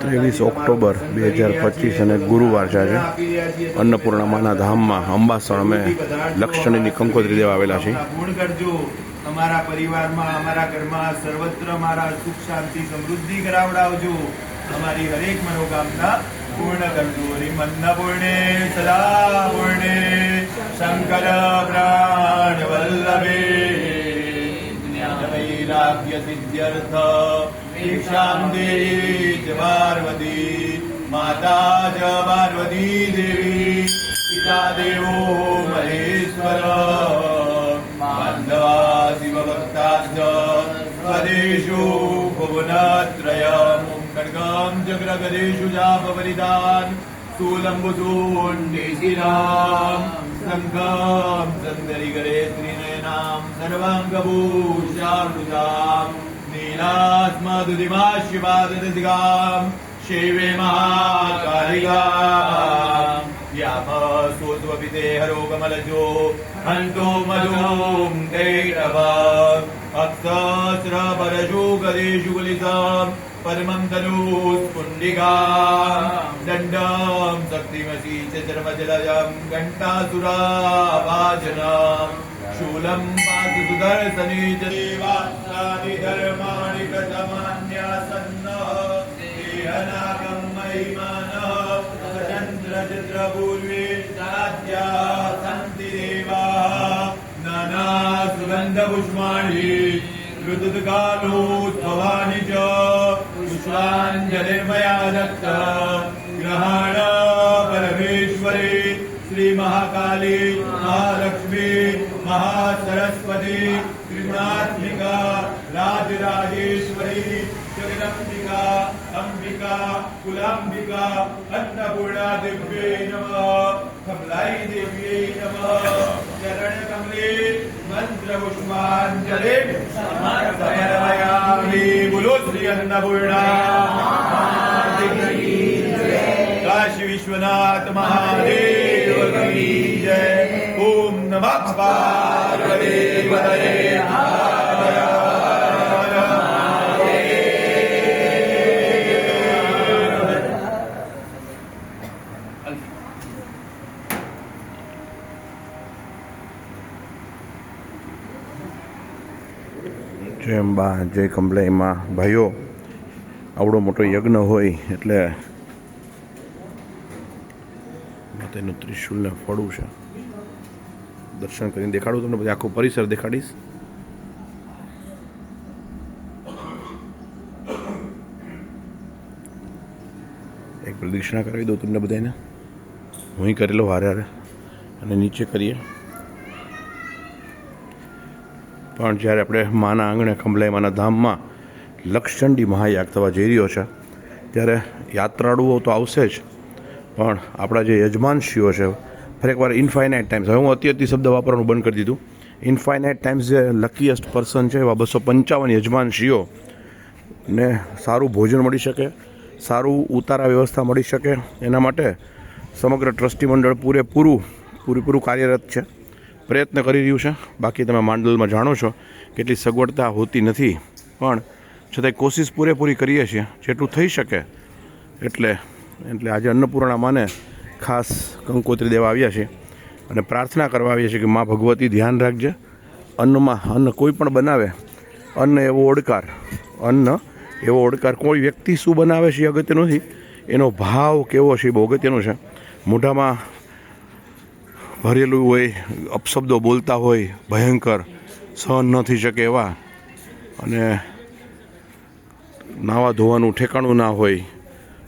ત્રેવીસ ઓક્ટોબર બે હજાર પચીસ અને ગુરુવાર છે અન્નપૂર્ણામાના ધામમાં અંબાસણ અમે લક્ષણીની કંકોત્રી દેવા આવેલા છીએ. અમારા પરિવારમાં, અમારા ઘરમાં સર્વત્ર મારા સુખ, શાંતિ, સમૃદ્ધિ કરાવડાવજો. અમારી હરેક મનોકામના પૂર્ણ કરજો. હરિમન્ન પૂર્ણે, સદા પૂર્ણે, શંકર પ્રાણ વલ્લભે. જ્ઞાનવૈરાગ્ય સિદ્ધ્યર્થ. દીક્ષામ દેવી જ પાર્વતી માતા જ પાર્વતી દેવી પિતા દેવો મહેશ્વર બાંધવા શિવભક્તાશ્ચ સ્વદેશો ભુવનત્રયમ ખડગમ ચક્રગદેશુ જાપવરિદાન સુલંબુસૂંડિશિરામ શંખમ સંદરિગરે ત્રિનયનામ સર્વાંગભૂષામૃતામ नीलास्मदुदिमा शिवादिदिगाम् शिवे महाकालिका व्यापस्वपिते हरोकमलजो हन्तो मधुं तैरव अक्षस्रपरशु गदेषु गुलिताम् परमं तनूस्पुण्डिका दण्डां शक्तिमसि च चर्मजलजं घण्टासुराभाजनाम् शूलं पातु सुदर्शने च देवा દેવાસ્ત્રાદિ ધર્માણિ પ્રથમાન્યાસન્ન દેહનાગમ મહિમાન ચંદ્ર ચિત્ર પૂર્વે સાધ્યા સંતિ દેવા નાના સુગંધ પુષ્પાણી ऋतुकालोत्सवानि च पुष्पाञ्जलिर्मया दत्त ग्रहाण परमेश्वरे श्रीमहाकाली महालक्ष्मी મહાસરસ્વતી ત્રિગુણાત્મિકા રાજરાજેશ્વરી જગદંબિકા અંબિકા કુલાંબિકા અન્નપૂર્ણા દિવ્યે નમઃ કમલાઈ દેવ્યે નમઃ ચરણ કમલે મંત્ર પુષ્પાંજલિ સમર્પયામિ બોલો શ્રી અન્નપૂર્ણા કાશી વિશ્વનાથ મહાદેવ જય નમઃ પાર્વતી જય અંબા કમલાઈમાં ભાઈઓ, આવડો મોટો યજ્ઞ હોય એટલે તેનું ત્રિશુલને ફળું છે. દર્શન કરીને દેખાડું તમને, પછી આખો પરિસર દેખાડીશ. એક પ્રદક્ષિણા કરાવી દઉં તમને બધાને હું કરેલો વારે હારે અને નીચે કરીએ. પણ જ્યારે આપણે માના આંગણે ખંભલાઈ માના ધામમાં લક્ષચંડી મહાયાગ થવા જઈ રહ્યો છે, ત્યારે યાત્રાળુઓ તો આવશે જ. પણ આપણા જે યજમાનશ્રીઓ છે ફરી એકવાર ઇનફાઇનાઇટ ટાઈમ્સ હવે હું અતિ અતિ શબ્દ વાપરવાનું બંધ કરી દીધું. ઇનફાઇનાઇટ ટાઈમ્સ જે લકીએસ્ટ પર્સન છે એવા બસો પંચાવન યજમાનશ્રીઓ ને સારું ભોજન મળી શકે, સારું ઉતારા વ્યવસ્થા મળી શકે. એના માટે સમગ્ર ટ્રસ્ટી મંડળ પૂરેપૂરું પૂરેપૂરું કાર્યરત છે. પ્રયત્ન કરી રહ્યું છે. બાકી તમે માંડલમાં જાણો છો, કેટલી સગવડતા હોતી નથી. પણ છતાંય કોશિશ પૂરેપૂરી કરીએ છીએ. જેટલું થઈ શકે એટલે એટલે આજે અન્નપૂર્ણા માને ખાસ કંકોત્રી દેવા આવ્યા છે અને પ્રાર્થના કરવા આવ્યા છે કે મા ભગવતી ધ્યાન રાખજે. અન્નમાં અન્ન કોઈ પણ બનાવે, અન્ન એવો ઓડકાર, અન્ન એવો ઓડકાર કોઈ વ્યક્તિ શું બનાવે છે એ અગત્યનું નથી. એનો ભાવ કેવો છે એ બહુ અગત્યનો છે. મોઢામાં ભરેલું હોય, અપશબ્દો બોલતા હોય, ભયંકર, સહન ન થઈ શકે એવા અને નાવા ધોવાનું ઠેકાણું ના હોય,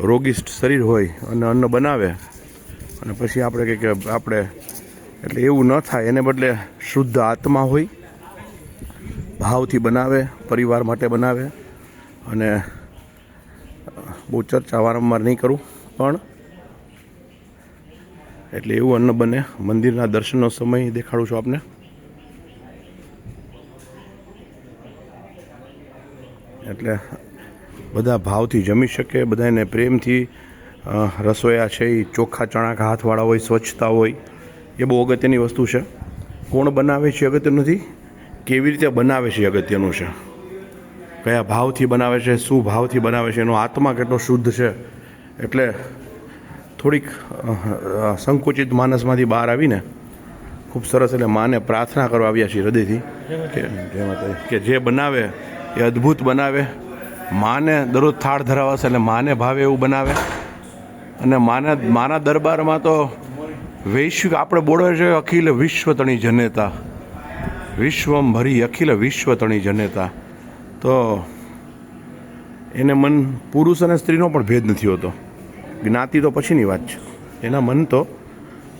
રોગિષ્ટ શરીર હોય અને અન્ન બનાવે અને પછી આપણે કંઈક આપણે, એટલે એવું ન થાય, એને બદલે શુદ્ધ આત્મા હોય, ભાવથી બનાવે, પરિવાર માટે બનાવે, અને બહુ ચર્ચા વારંવાર નહીં કરું, પણ એટલે એવું અન્ન બને. મંદિરના દર્શનનો સમય દેખાડું છું આપને. એટલે બધા ભાવથી જમી શકે બધાને પ્રેમથી રસોયા છે એ ચોખ્ખા ચણાક હાથવાળા હોય, સ્વચ્છતા હોય, એ બહુ અગત્યની વસ્તુ છે. કોણ બનાવે છે અગત્યનું? નથી કેવી રીતે બનાવે છે અગત્યનું છે? કયા ભાવથી બનાવે છે? શું ભાવથી બનાવે છે? એનો આત્મા કેટલો શુદ્ધ છે? એટલે થોડીક સંકુચિત માનસમાંથી બહાર આવીને ખૂબ સરસ એટલે માને પ્રાર્થના કરવા આવ્યા છીએ હૃદયથી કે જે બનાવે, એ અદ્ભુત બનાવે. માને દરરોજ થાળ ધરાવશે એટલે માને ભાવે એવું બનાવે. અને માના માના દરબારમાં તો વૈશ્વિક આપણે બોલે છે અખિલ વિશ્વ તણી જનેતા. વિશ્વમ ભરી અખિલ વિશ્વ તણી જનેતા. તો એને મન પુરુષ અને સ્ત્રીનો પણ ભેદ નથી હોતો. જ્ઞાતિ તો પછીની વાત છે. એના મન તો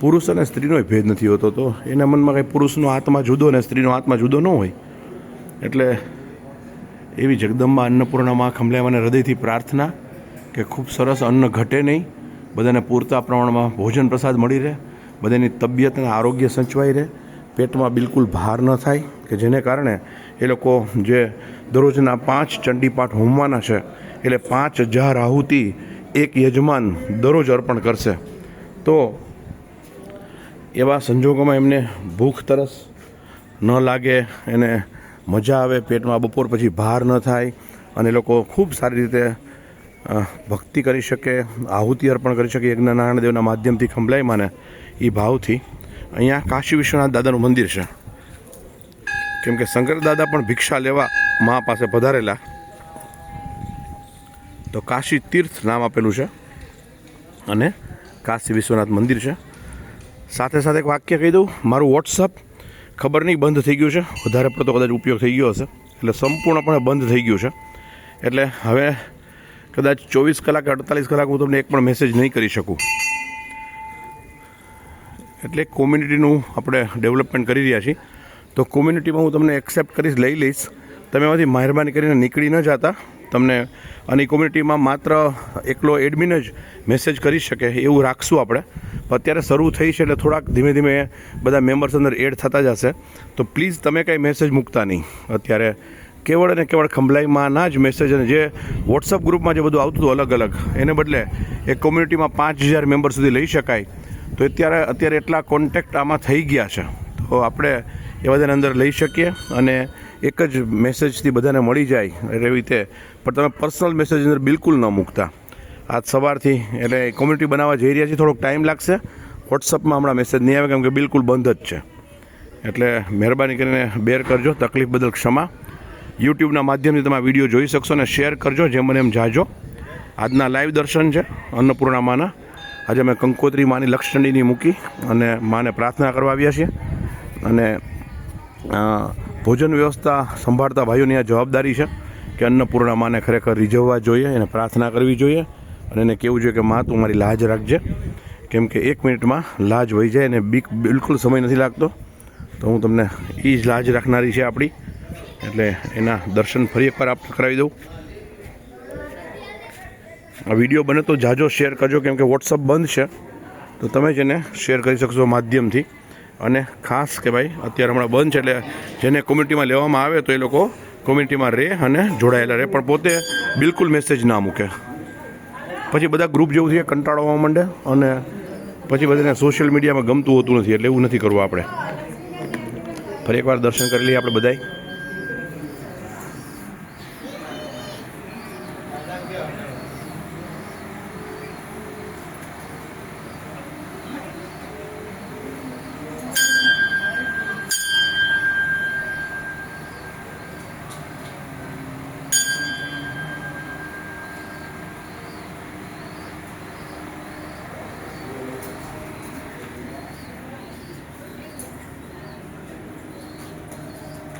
પુરુષ અને સ્ત્રીનો ભેદ નથી હોતો તો એના મનમાં કંઈ પુરુષનો આત્મા જુદો અને સ્ત્રીનો આત્મા જુદો ન હોય. એટલે એવી જગદંબા અન્નપૂર્ણામાં ખંભલાઈને હૃદયથી પ્રાર્થના કે ખૂબ સરસ અન્ન ઘટે નહીં. બધાને પૂરતા પ્રમાણમાં ભોજન પ્રસાદ મળી રહે, બધાની તબિયત અને આરોગ્ય સચવાઈ રહે. પેટમાં બિલકુલ ભાર ન થાય, કે જેને કારણે એ લોકો જે દરરોજના પાંચ ચંડીપાઠ હોમવાના છે, એટલે પાંચ હજાર આહુતિ એક યજમાન દરરોજ અર્પણ કરશે. તો એવા સંજોગોમાં એમને ભૂખ તરસ ન લાગે, એને મજા આવે, પેટમાં બપોર પછી ભાર ન થાય, અને લોકો ખૂબ સારી રીતે ભક્તિ કરી શકે, આહુતિ અર્પણ કરી શકે યજ્ઞનારાયણ દેવના માધ્યમથી ખંભલાય માને એ ભાવથી. અહીંયા કાશી વિશ્વનાથ દાદાનું મંદિર છે. કેમ કે શંકર દાદા પણ ભિક્ષા લેવા મા પાસે પધારેલા. તો કાશી તીર્થ નામ આપેલું છે અને કાશી વિશ્વનાથ મંદિર છે. સાથે સાથે એક વાક્ય કહી દઉં, મારું વોટ્સઅપ ખબર નહીં બંધ થઈ ગયું છે, વધારે પડતો કદાચ ઉપયોગ થઈ ગયો હશે. એટલે સંપૂર્ણપણે બંધ થઈ ગયું છે. એટલે હવે કદાચ ચોવીસ કલાક અડતાલીસ કલાક હું તમને એક પણ મેસેજ નહીં કરી શકું. એટલે કોમ્યુનિટીનું આપણે ડેવલપમેન્ટ કરી રહ્યા છીએ. તો કોમ્યુનિટીમાં હું તમને એક્સેપ્ટ કરીશ, લઈ લઈશ. તમે એમાંથી મહેરબાની કરીને નીકળી ન જતા. તમને અને કોમ્યુનિટીમાં માત્ર એકલો એડમિન જ મેસેજ કરી શકે, એવું રાખશું આપણે. અત્યારે શરૂ થઈ છે એટલે થોડાક ધીમે ધીમે બધા મેમ્બર્સ અંદર એડ થતા જશે. તો પ્લીઝ તમે કાંઈ મેસેજ મૂકતા નહીં. અત્યારે કેવળ અને કેવળ ખંભલાઈમાંના જ મેસેજ અને જે વોટ્સઅપ ગ્રુપમાં જે બધું આવતું હતું અલગ અલગ, એને બદલે એક કોમ્યુનિટીમાં પાંચ હજાર મેમ્બર સુધી લઈ શકાય. તો અત્યારે અત્યારે એટલા કોન્ટેક્ટ આમાં થઈ ગયા છે. તો આપણે એ બધાને અંદર લઈ શકીએ અને એક જ મેસેજથી બધાને મળી જાય એવી રીતે. પણ તમે પર્સનલ મેસેજ અંદર બિલકુલ ન મૂકતા. આજ સવારથી એટલે કોમ્યુનિટી બનાવવા જઈ રહ્યા છીએ થોડોક ટાઈમ લાગશે. વોટ્સઅપમાં હમણાં મેસેજ નહીં આવે કેમ કે બિલકુલ બંધ જ છે. એટલે મહેરબાની કરીને બેર કરજો, તકલીફ બદલ ક્ષમા. યુટ્યુબના માધ્યમથી તમે વીડિયો જોઈ શકશો અને શેર કરજો જેમ મને એમ જાજો. આજના લાઈવ દર્શન છે અન્નપૂર્ણા માના આજે અમે કંકોત્રી માની લક્ષચંડીની મૂકી અને માને પ્રાર્થના કરવા આવ્યા છીએ. અને ભોજન વ્યવસ્થા સંભાળતા ભાઈઓની આ જવાબદારી છે કે અન્નપૂર્ણા માને ખરેખર રીઝવવા જોઈએ, એને પ્રાર્થના કરવી જોઈએ અને એને કહેવું જોઈએ કે, માં, તું મારી લાજ રાખજે. કેમ કે એક મિનિટમાં લાજ વહી જાય અને બીક બિલકુલ સમય નથી લાગતો. તો હું તમને એ જ લાજ રાખનારી છે આપણી. એટલે એના દર્શન ફરી એકવાર આપ કરાવી દઉં. આ વીડિયો બને તો જાજો શેર કરજો, કેમ કે વોટ્સઅપ બંધ છે. તો તમે જ એને શેર કરી શકશો માધ્યમથી. અને ખાસ કે ભાઈ, અત્યારે હમણાં બંધ છે, એટલે જેને કોમ્યુનિટીમાં લેવામાં આવે તો એ લોકો કોમ્યુનિટીમાં રહે અને જોડાયેલા રહે. પણ પોતે બિલકુલ મેસેજ ના મૂકે. પછી બધા ગ્રુપ જેવું થઈ કંટાળો આવવા માંડે અને પછી બધાને સોશિયલ મીડિયામાં ગમતું હોતું નથી, એટલે એવું નથી કરવું આપણે. ફરી એકવાર દર્શન કરી લઈએ આપણે બધાય.